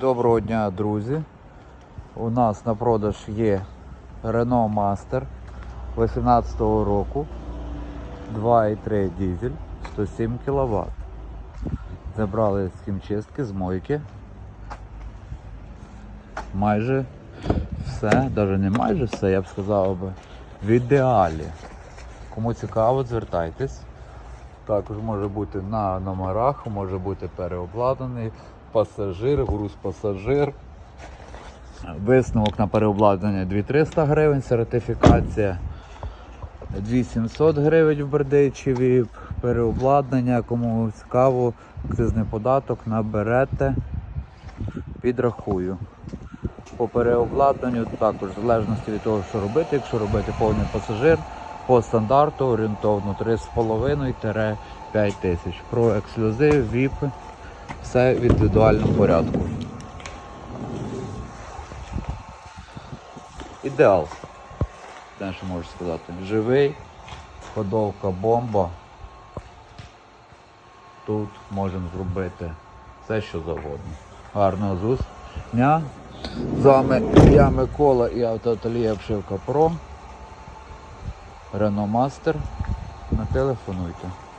Доброго дня, друзі. У нас на продаж є Renault Master 18 року 2,3 дизель 107 кВт. Забрали з хімчистки, з мойки. Майже все, навіть не майже все, я б сказав би, в ідеалі. Кому цікаво, звертайтесь. Також може бути на номерах, може бути переобладнаний пасажир, груз пасажир. Висновок на переобладнання 2300 гривень, сертифікація 2700 гривень в Бердичеві, переобладнання, кому цікаво, акцизний податок наберете, підрахую. По переобладнанню також в залежності від того, що робити, якщо робити повний пасажир, по стандарту орієнтовно 3,5-5 тисяч. Про ексклюзив, VIP, все в індивідуальному порядку. Ідеал. Те, що можу сказати. Живий, ходовка бомба. Тут можемо зробити все, що завгодно. Гарного зустрічня. З вами я Микола і автоательє Обшивка Про. Master. Не телефонуйте.